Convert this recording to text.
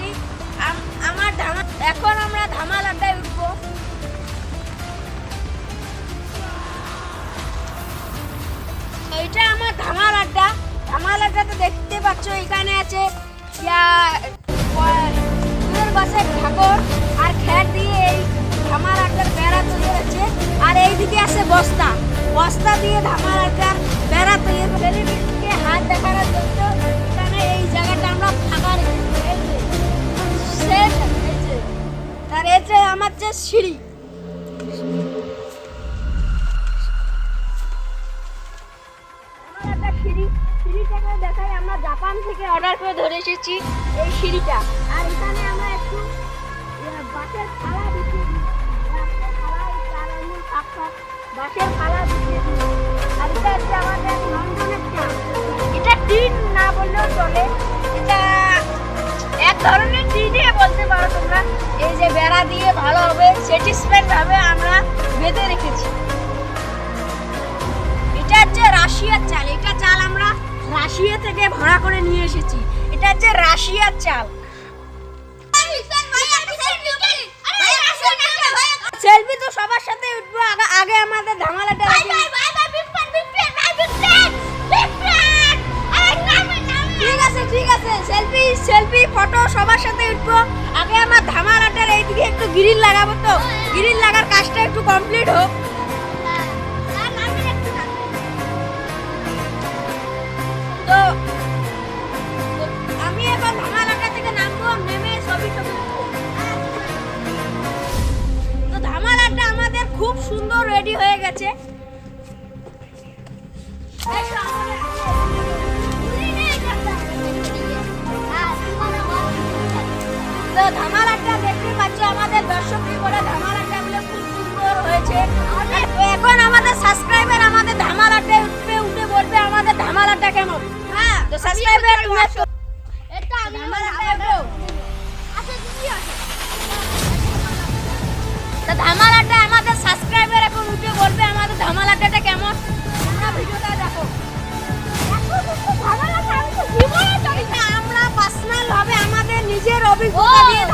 Ready আমার এখন আমরা ধামাল আড্ডায় উঠবো। এইটা আমার ধামাল আড্ডা ধামাল আড্ডাতে দেখতে পাচ্ছ, এখানে আছে বাসের ঠাকুর আর খ্যার দিয়ে সিঁড়ি। সিঁড়িটাকে দেখাই আমরা জাপান থেকে অর্ডার করে ধরে এসেছি এই সিঁড়িটা। আর এখানে আমরা একটু বাঁশের থালা দিই। বাঁশের থালা দিই। আর এটা হচ্ছে আমাদের লন্ডনের চা এটা টিন না বললেও চলে। এটা এক ধরনের টিনে বলতে পারো তোমরা। এই যে বেড়া দিয়ে ভালোভাবে স্যাটিসফাইড ভাবে আমরা এটা হচ্ছে রাশিয়ার চাল। এটা চাল আমরা রাশিয়া থেকে ভাড়া করে নিয়ে এসেছি। এটা হচ্ছে রাশিয়ার চাল। সেলফি তো সবার সাথে উঠবো, আগে ফটো সবার সাথে উঠবো। আগে আমার ধামার ধামালাটার এইদিকে একটু গ্রিল লাগাবো তো। গ্রিল লাগার কাজটা একটু কমপ্লিট হোক। তো, আমি থেকে নামবো তো আমাদের খুব সুন্দর রেডি হয়ে গেছে। তা আমাদের সাবস্ক্রাইবার এখন উঠে বলবে আমাদের ধামালাটা কেমন? আমরা পার্সোনাল ভাবে আমাদের নিজের অভিজ্ঞতা দিয়ে